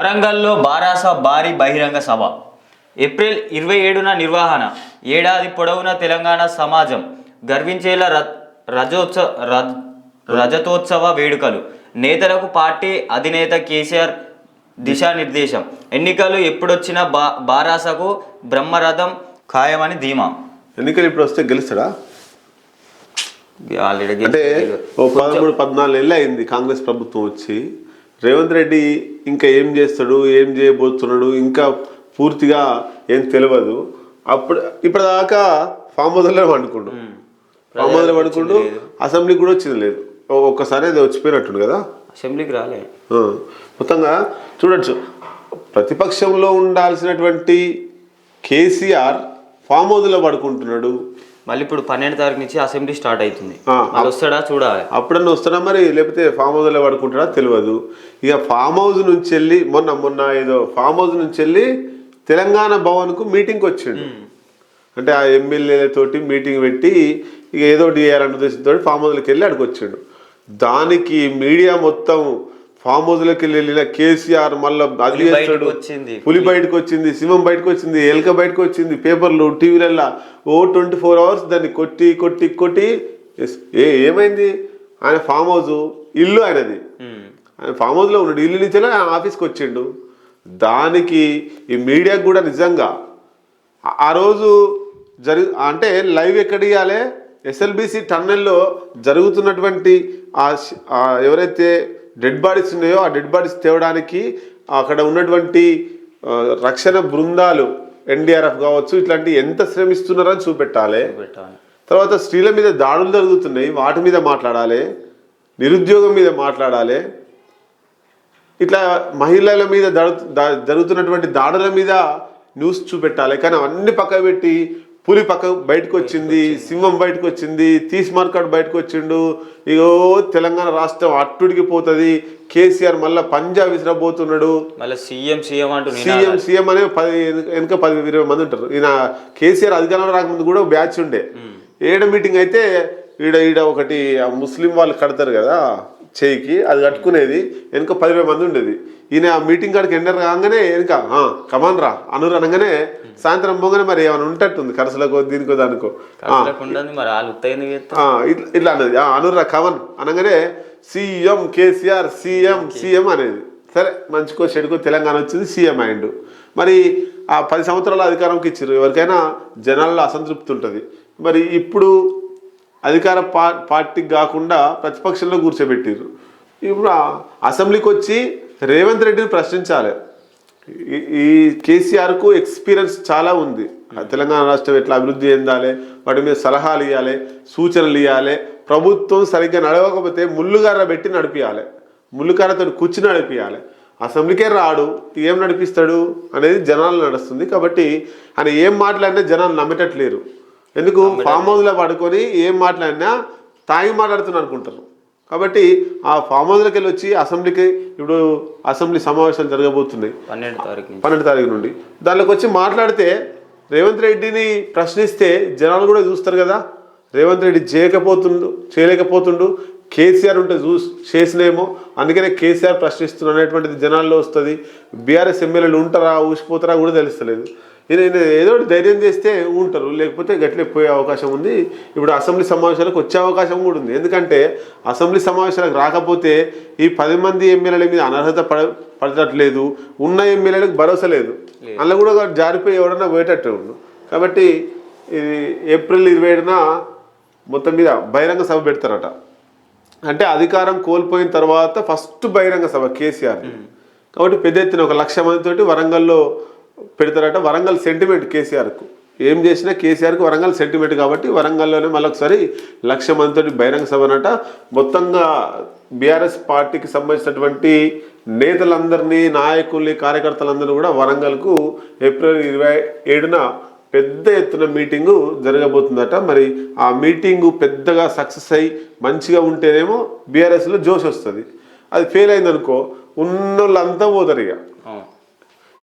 వరంగల్లో బారాస భారీ బహిరంగ సభ. ఏప్రిల్ ఇరవై ఏడున నిర్వహణ ఏడాది పొడవునా తెలంగాణ సమాజం గర్వించేలా రజోత్సవ రజ్- రజతోత్సవ వేడుకలు. నేతలకు పార్టీ అధినేత కేసీఆర్ దిశానిర్దేశం. ఎన్నికలు ఎప్పుడొచ్చినా బా బారాసకు బ్రహ్మరథం ఖాయమని ధీమా. ఎన్నికలు ఇప్పుడు వస్తే గెలుస్తాడా? ఆల్రెడీ అంటే ఓ పదమూడు పద్నాలుగు నెలలు అయింది కాంగ్రెస్ ప్రభుత్వం వచ్చి. రేవంత్ రెడ్డి ఇంకా ఏం చేస్తాడు ఏం చేయబోతున్నాడు ఇంకా పూర్తిగా ఏం తెలియదు అప్పుడు ఇప్పటిదాకా ఫామ్ హౌస్లో పండుకుండు. ఫామ్ హౌస్లో పండుకుండు అసెంబ్లీకి కూడా వచ్చింది లేదు. ఒక్కసారి అది వచ్చిపోయినట్టుండు కదా? అసెంబ్లీకి రాలే. మొత్తంగా చూడొచ్చు. ప్రతిపక్షంలో ఉండాల్సినటువంటి కేసీఆర్ ఫామ్ హౌస్లో పడుకుంటున్నాడు. మళ్ళీ ఇప్పుడు పన్నెండు తారీఖు నుంచి అసెంబ్లీ స్టార్ట్ అవుతుంది. మళ్ళీ వస్తాడా చూడాలి అప్పుడన్నా వస్తాడా మరి? లేకపోతే ఫామ్ హౌస్లో పడుకుంటాడా తెలియదు. ఇక ఫామ్ హౌస్ నుంచి వెళ్ళి మొన్న మొన్న ఏదో ఫామ్ హౌస్ నుంచి వెళ్ళి తెలంగాణ భవన్కు మీటింగ్కి వచ్చిండు. అంటే ఆ ఎమ్మెల్యేలతోటి మీటింగ్ పెట్టి ఇక ఏదో ఒకటి చేయాలన్న ఉద్దేశంతో ఫామ్ హౌస్లోకి వెళ్ళి అక్కడికి వచ్చిండు. దానికి మీడియా మొత్తం ఫామ్ హౌస్లోకి వెళ్ళి వెళ్ళిన కేసీఆర్ మళ్ళీ అది వచ్చింది. పులి బయటకు వచ్చింది సింహం బయటకు వచ్చింది ఎలుక బయటకు వచ్చింది పేపర్లు టీవీలల్లో. ఓ ట్వంటీ ఫోర్ అవర్స్ దాన్ని కొట్టి కొట్టి కొట్టి ఏ ఏమైంది? ఆయన ఫామ్ హౌస్ ఇల్లు ఆయనది. ఆయన ఫామ్ హౌస్లో ఉన్నాడు. ఇల్లు నుంచి ఆయన ఆఫీస్కి వచ్చిండు. దానికి ఈ మీడియాకు కూడా నిజంగా ఆ- రోజు జరి అంటే లైవ్ ఎక్కడ ఇవ్వాలి ఎస్ఎల్బిసి టన్నెల్లో జరుగుతున్నటువంటి ఎవరైతే డెడ్ బాడీస్ ఉన్నాయో ఆ డెడ్ బాడీస్ తేవడానికి అక్కడ ఉన్నటువంటి రక్షణ బృందాలు ఎన్డీఆర్ఎఫ్ కావచ్చు ఇట్లాంటి ఎంత శ్రమిస్తున్నారని చూపెట్టాలి. పెట్టాలి తర్వాత స్త్రీల మీద దాడులు జరుగుతున్నాయి వాటి మీద మాట్లాడాలి నిరుద్యోగం మీద మాట్లాడాలి. ఇట్లా మహిళల మీద జరుగుతున్నటువంటి దాడుల మీద న్యూస్ చూపెట్టాలి. కానీ అవన్నీ పక్క పెట్టి పులి పక్క బయటకు వచ్చింది సింహం బయటకు వచ్చింది తీస్ మార్కాడు బయటకు వచ్చిండు ఇగో తెలంగాణ రాష్ట్రం అట్టుడికి పోతుంది. కేసీఆర్ మళ్ళా పంజాబ్ విసిరబోతున్నాడు. మళ్ళీ సీఎం సీఎం అంటూ సీఎం. సీఎం అనే పది వెనుక- పది ఇరవై మంది ఉంటారు. ఈయన కేసీఆర్ అధికారంలో రాకముందు కూడా బ్యాచ్ ఉండే. ఏడ మీటింగ్ అయితే ఈడ ఈడ ఒకటి ఆ ముస్లిం వాళ్ళు కడతారు కదా. చేయికి అది కట్టుకునేది వెనుక పది ఇరవై మంది ఉండేది. ఈయన ఆ మీటింగ్ కాడికి ఎండర్ కాగానే వెనుక "ఆ, కమాన్ రా. అనురు అనగానే సాయంత్రం పోగానే మరి ఏమైనా ఉంటట్టుంది కరసలకో దీనికో దానికో. ఇట్లా- ఇట్లా అన్నది. "ఆ, అనురా కమన్ అనగానే సీఎం కేసీఆర్ సీఎం సీఎం అనేది. సరే మంచికో చెడుకో తెలంగాణ వచ్చింది సీఎం అయిండు. మరి ఆ పది సంవత్సరాల అధికారంకి ఇచ్చారు ఎవరికైనా జనాల్లో అసంతృప్తి ఉంటుంది. మరి ఇప్పుడు అధికార పా పార్టీకి కాకుండా ప్రతిపక్షంలో కూర్చోబెట్టారు ఇప్పుడు అసెంబ్లీకి వచ్చి రేవంత్ రెడ్డిని ప్రశ్నించాలి. ఈ- కేసీఆర్కు ఎక్స్పీరియన్స్ చాలా ఉంది. తెలంగాణ రాష్ట్రం ఎట్లా అభివృద్ధి చెందాలి వాటి మీద సలహాలు ఇవ్వాలి సూచనలు ఇవ్వాలి ప్రభుత్వం సరిగ్గా నడవకపోతే ముళ్ళుగార పెట్టి నడిపియాలి ముళ్ళుగారతో కూర్చుని నడిపియాలి అసెంబ్లీకే రాడు ఏం నడిపిస్తాడు అనేది జనాలు నడుస్తుంది. కాబట్టి ఆయన ఏం మాట్లాడినా జనాలు నమ్మేటట్లేరు. ఎందుకు? ఫామ్ హౌస్లో పడుకొని ఏం మాట్లాడినా తాగి మాట్లాడుతున్నారు అనుకుంటారు. కాబట్టి ఆ ఫామ్ హౌస్లోకి వెళ్ళి వచ్చి అసెంబ్లీకి ఇప్పుడు అసెంబ్లీ సమావేశాలు జరగబోతున్నాయి. పన్నెండు తారీఖు పన్నెండు తారీఖు నుండి. దానిలోకి వచ్చి మాట్లాడితే రేవంత్ రెడ్డిని ప్రశ్నిస్తే జనాలు కూడా చూస్తారు కదా. రేవంత్ రెడ్డి చేయకపోతుండు చేయలేకపోతుండు. కేసీఆర్ ఉంటే చూ చేసినేమో. అందుకనే కేసీఆర్ ప్రశ్నిస్తున్నా అనేటువంటిది జనాల్లో వస్తుంది. బీఆర్ఎస్ ఎమ్మెల్యేలు ఉంటారా ఊసిపోతారా కూడా తెలుస్తలేదు. ఈయన ఏదో ఒకటి ధైర్యం చేస్తే ఉంటారు. లేకపోతే గట్లే పోయే అవకాశం ఉంది. ఇప్పుడు అసెంబ్లీ సమావేశాలకు వచ్చే అవకాశం కూడా ఉంది. ఎందుకంటే అసెంబ్లీ సమావేశాలకు రాకపోతే ఈ పది మంది ఎమ్మెల్యేల మీద అనర్హత పడ పడట్లేదు ఉన్న ఎమ్మెల్యేలకు భరోసా లేదు. అందులో కూడా జారిపోయి ఎవడన్నా పోయేటట్టు ఉండు. కాబట్టి ఇది ఏప్రిల్ ఇరవై ఏడున మొత్తం మీద బహిరంగ సభ పెడతారట. అంటే అధికారం కోల్పోయిన తర్వాత ఫస్ట్ బహిరంగ సభ కేసీఆర్ కాబట్టి పెద్ద ఎత్తున ఒక లక్ష మందితోటి వరంగల్లో పెడతారట వరంగల్ సెంటిమెంట్ కేసీఆర్కు. ఏం చేసినా కేసీఆర్కి వరంగల్ సెంటిమెంట్ కాబట్టి వరంగల్లోనే మళ్ళీ ఒకసారి లక్ష మందితోటి బహిరంగ సభనట మొత్తంగా బీఆర్ఎస్ పార్టీకి సంబంధించినటువంటి నేతలందరినీ నాయకుల్ని కార్యకర్తలందరూ కూడా వరంగల్కు ఏప్రిల్ ఇరవై ఏడున పెద్ద ఎత్తున మీటింగు జరగబోతుందట. మరి ఆ మీటింగు పెద్దగా సక్సెస్ అయ్యి మంచిగా ఉంటేనేమో బీఆర్ఎస్లో జోష్ వస్తుంది. అది ఫెయిల్ అయిందనుకో ఉన్నోళ్ళంతా పోతారు ఇక